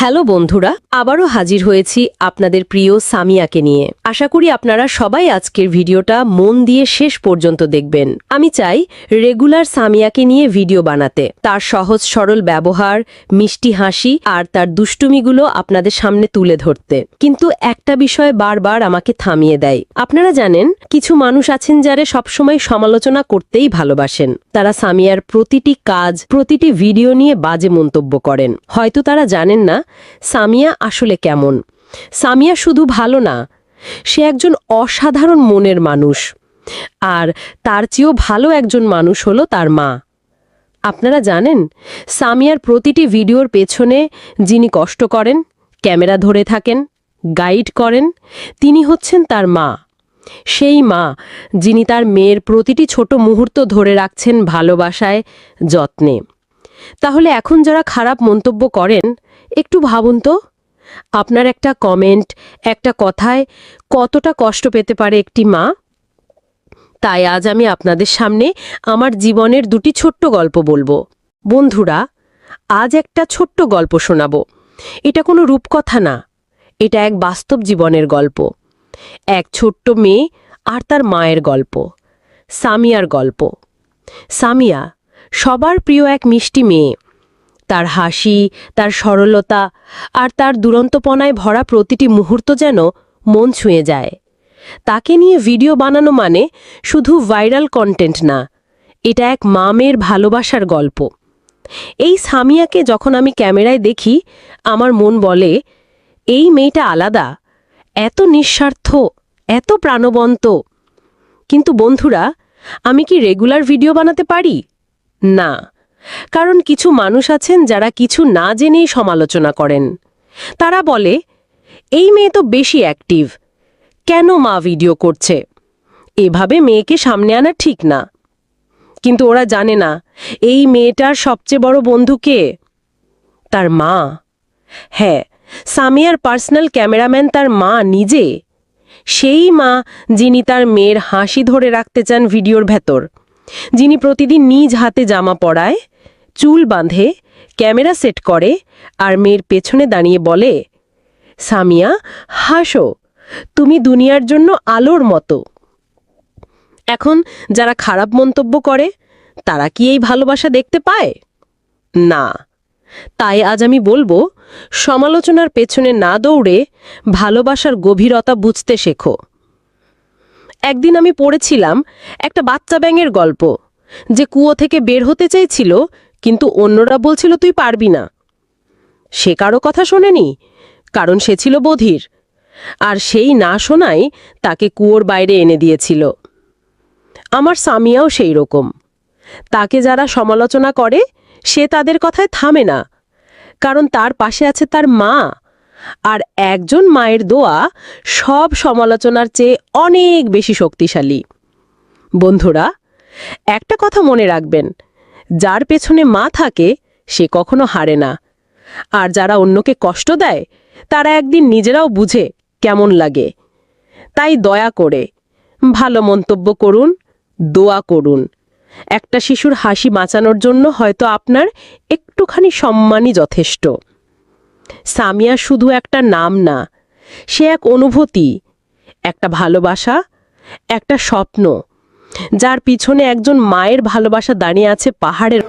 Hello বন্ধুরা, আবারও হাজির হয়েছি আপনাদের প্রিয় সামিয়াকে নিয়ে। আশা করি আপনারা সবাই আজকের ভিডিওটা মন দিয়ে শেষ পর্যন্ত দেখবেন। আমি চাই রেগুলার সামিয়াকে নিয়ে ভিডিও বানাতে। তার সহজ সরল ব্যবহার, মিষ্টি হাসি আর তার দুষ্টুমিগুলো আপনাদের সামনে তুলে ধরতে। কিন্তু একটা বিষয় বারবার আমাকে থামিয়ে দেয়। আপনারা জানেন, কিছু মানুষ আছেন যারা সবসময় সমালোচনা করতেই ভালোবাসেন। তারা সামিয়ার প্রতিটি কাজ, প্রতিটি ভিডিও নিয়ে বাজে মন্তব্য করেন। হয়তো তারা জানেন না সামিয়া আসলে কেমন? সামিয়া শুধু ভালো না, সে একজন অসাধারণ মনের মানুষ। আর তার চেয়েও ভালো একজন মানুষ হলো তার মা। আপনারা জানেন, সামিয়ার প্রতিটি ভিডিওর পেছনে যিনি কষ্ট করেন, ক্যামেরা ধরে থাকেন, গাইড করেন, তিনি হচ্ছেন তার মা। সেই মা যিনি তার মেয়ের প্রতিটি ছোট মুহূর্ত ধরে রাখছেন ভালোবাসায়, যত্নে। তাহলে এখন যারা খারাপ মন্তব্য করেন, একটু ভাবুন তো। আপনার একটা কমেন্ট একটা কথায় কতটা কষ্ট পেতে পারে একটি মা? তাই আজ আমি আপনাদের সামনে আমার জীবনের দুটি ছোট্ট গল্প বলব। বন্ধুরা, আজ একটা ছোট্ট গল্প শোনাব। এটা কোনো রূপকথা না, এটা এক বাস্তব জীবনের গল্প। এক ছোট্ট মেয়ে আর তার মায়ের গল্প, সামিয়ার গল্প। সামিয়া সবার প্রিয় এক মিষ্টি মেয়ে। তার হাসি, তার সরলতা আর তার দুরন্তপনায় ভরা প্রতিটি মুহূর্ত যেন মন ছুঁয়ে যায়। তাকে নিয়ে ভিডিও বানানো মানে শুধু ভাইরাল কন্টেন্ট না, এটা এক মামের ভালোবাসার গল্প। এই সামিয়াকে যখন আমি ক্যামেরায় দেখি, আমার মন বলে, এই মেয়েটা আলাদা, এত নিঃস্বার্থ, এত প্রাণবন্ত। কিন্তু বন্ধুরা, আমি কি রেগুলার ভিডিও বানাতে পারি? না। কারণ কিছু মানুষ আছেন যারা কিছু না জেনেই সমালোচনা করেন। তারা বলে, এই মেয়ে তো বেশি অ্যাক্টিভ কেন মা ভিডিও করছে? এভাবে মেয়েকে সামনে আনা ঠিক না। কিন্তু ওরা জানে না, এই মেয়েটার সবচেয়ে বড় বন্ধু কে? তার মা। হ্যাঁ সামিয়ার পার্সোনাল ক্যামেরাম্যান তার মা নিজে। সেই মা যিনি তার মেয়ের হাসি ধরে রাখতে চান ভিডিওর ভেতর। যিনি প্রতিদিন নিজ হাতে জামা পরায়, চুল বাঁধে, ক্যামেরা সেট করে আর মেয়ের পেছনে দাঁড়িয়ে বলে, সামিয়া, হাসো। তুমি দুনিয়ার জন্য আলোর মতো। এখন যারা খারাপ মন্তব্য করে, তারা কি এই ভালোবাসা দেখতে পায়? না। তাই আজ আমি বলব, সমালোচনার পেছনে না দৌড়ে ভালোবাসার গভীরতা বুঝতে শেখো। একদিন আমি পড়েছিলাম একটা বাচ্চা ব্যাঙের গল্প। যে কুয়ো থেকে বের হতে চাইছিল কিন্তু অন্যরা বলছিল, তুই পারবি না। সে কারও কথা শোনেনি, কারণ সে ছিল বধির, আর সেই না শোনাই তাকে কুয়োর বাইরে এনে দিয়েছিল। আমার সামিয়াও সেই রকম। তাকে যারা সমালোচনা করে, সে তাদের কথায় থামে না, কারণ তার পাশে আছে তার মা। আর একজন মায়ের দোয়া সব সমালোচনার চেয়ে অনেক বেশি শক্তিশালী। বন্ধুরা, একটা কথা মনে রাখবেন, যার পেছনে মা থাকে, সে কখনো হারে না। আর যারা অন্যকে কষ্ট দেয়, তারা একদিন নিজেরাও বুঝে কেমন লাগে। তাই দয়া করে ভালো মন্তব্য করুন, দোয়া করুন। একটা শিশুর হাসি বাঁচানোর জন্য হয়তো আপনার একটুখানি সম্মানই যথেষ্ট। সামিয়া শুধু একটা নাম না, সে এক অনুভূতি, একটা ভালোবাসা, একটা স্বপ্ন, যার পিছনে একজন মায়ের ভালোবাসা দাঁড়িয়ে আছে পাহাড়ের